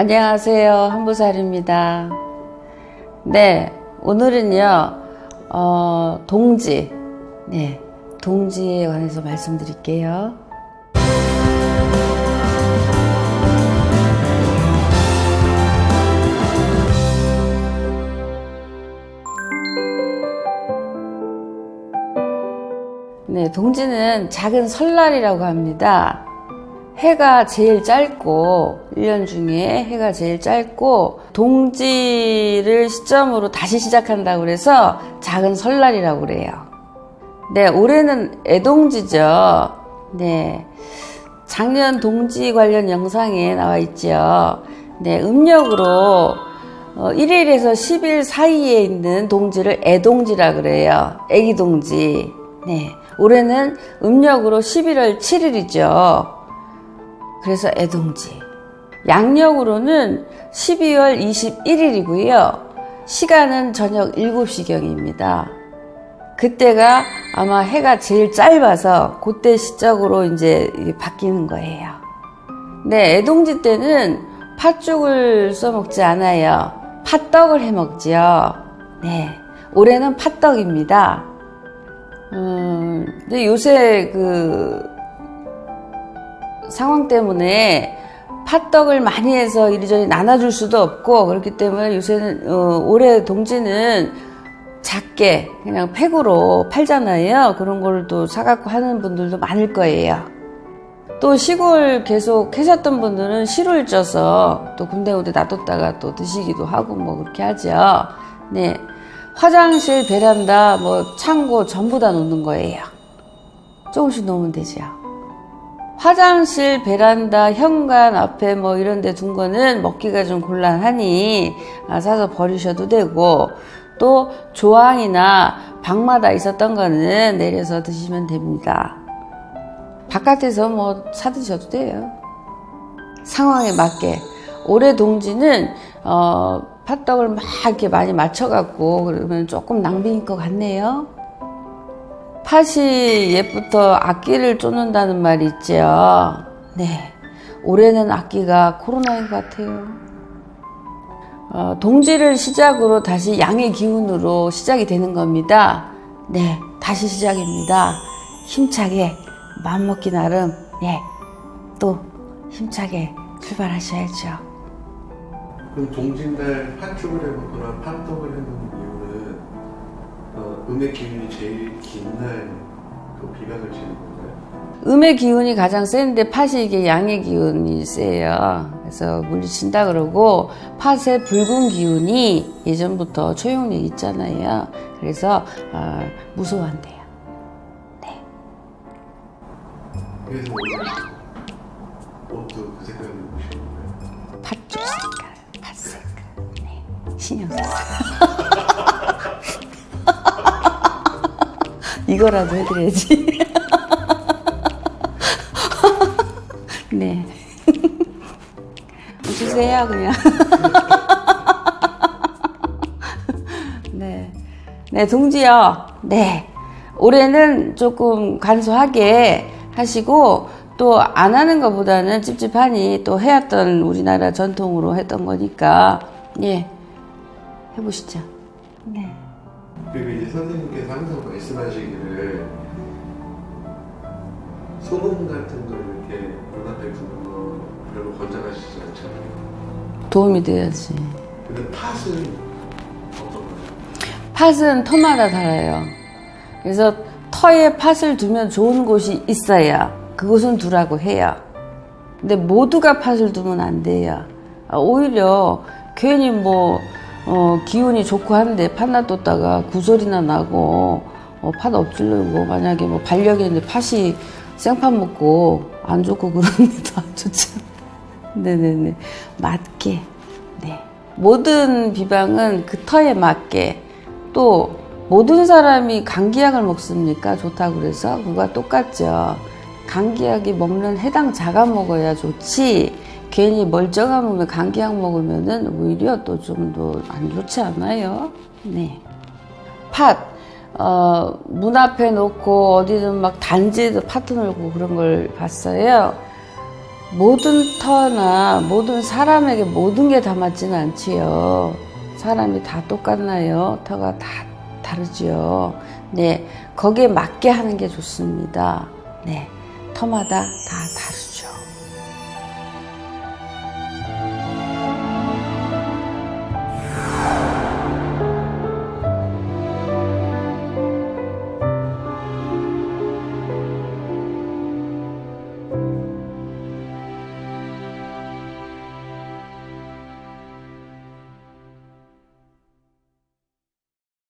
안녕하세요. 한보살입니다. 네, 오늘은요, 어, 동지. 네, 동지에 관해서 말씀드릴게요. 네, 동지는 작은 설날이라고 합니다. 해가 제일 짧고, 1년 중에 해가 제일 짧고, 동지를 시점으로 다시 시작한다고 그래서 작은 설날이라고 그래요. 네, 올해는 애동지죠. 네. 작년 동지 관련 영상에 나와 있죠. 네, 음력으로 어, 1일에서 10일 사이에 있는 동지를 애동지라 그래요. 애기동지. 네. 올해는 음력으로 11월 7일이죠. 그래서 애동지. 양력으로는 12월 21일이고요. 시간은 저녁 7시경입니다. 그때가 아마 해가 제일 짧아서 그때 시적으로 이제 바뀌는 거예요. 네, 애동지 때는 팥죽을 써먹지 않아요. 팥떡을 해 먹지요. 네, 올해는 팥떡입니다. 음, 근데 요새 그 상황 때문에 팥떡을 많이 해서 이리저리 나눠줄 수도 없고 그렇기 때문에 요새는 어, 올해 동지는 작게 그냥 팩으로 팔잖아요. 그런 걸 또 사갖고 하는 분들도 많을 거예요. 또 시골 계속 하셨던 분들은 시루를 쪄서 또 군데군데 놔뒀다가 또 드시기도 하고 뭐 그렇게 하죠. 네. 화장실, 베란다, 뭐 창고 전부 다 놓는 거예요. 조금씩 놓으면 되죠. 화장실, 베란다, 현관 앞에 뭐 이런 데 둔 거는 먹기가 좀 곤란하니 아, 사서 버리셔도 되고 또 조항이나 방마다 있었던 거는 내려서 드시면 됩니다. 바깥에서 뭐 사드셔도 돼요. 상황에 맞게. 올해 동지는, 어, 팥떡을 막 이렇게 많이 맞춰갖고, 그러면 조금 낭비인 것 같네요. 팥이 옛부터 악기를 쫓는다는 말이 있죠. 네. 올해는 악기가 코로나인 것 같아요. 어, 동지를 시작으로 다시 양의 기운으로 시작이 되는 겁니다. 네. 다시 시작입니다. 힘차게, 마음먹기 나름, 예. 또 힘차게 출발하셔야죠. 그럼 동진달 팥죽을 해먹거나 팥떡을 어, 음의 기운이 제일 긴 날 그 비각을 지는 건가요? 음의 기운이 가장 센데 팥이 이게 양의 기운이 세요. 그래서 물리친다 그러고 팥의 붉은 기운이 예전부터 초용력 있잖아요. 그래서 어, 무서워한대요. 네. 그래서 오늘 옷도 그 색깔을? 팥죽 색깔, 팥 색깔. 네. 신경 썼어요. 이거라도 해드려야지. 네. 웃으세요, 그냥. 네. 네, 동지요. 네. 올해는 조금 간소하게 하시고, 또 안 하는 것보다는 찝찝하니 또 해왔던 우리나라 전통으로 했던 거니까, 예. 해보시죠. 네. 그리고 이제 선생님께서 항상 말씀하시기를 소금 같은 걸 이렇게 눈앞에 두는 거 별로 권장하시지 않잖아요. 도움이 돼야지. 근데 팥은 어떤 거예요? 팥은 터마다 달아요. 그래서 터에 팥을 두면 좋은 곳이 있어야 그곳은 두라고 해요. 근데 모두가 팥을 두면 안 돼요. 아, 오히려 괜히 뭐 어, 기운이 좋고 한데 팥 놔뒀다가 구소리나 나고 어, 팥 엎질르고 만약에 뭐 반려견 인데 팥이 생팥 먹고 안 좋고 그러는데 안 좋잖아. 네네네. 맞게. 네. 모든 비방은 그 터에 맞게. 또 모든 사람이 감기약을 먹습니까? 좋다고 그래서? 그거와 똑같죠. 감기약이 먹는 해당 자가 먹어야 좋지 괜히 멀쩡한 몸에 감기약 먹으면은 오히려 또 좀 더 안 좋지 않아요 네 팥, 어, 문 앞에 놓고 어디든 막 단지에도 팥을 놓고 그런 걸 봤어요. 모든 터나 모든 사람에게 모든 게 다 맞지는 않지요. 사람이 다 똑같나요? 터가 다 다르지요. 네, 거기에 맞게 하는 게 좋습니다. 네, 터마다 다 다르죠.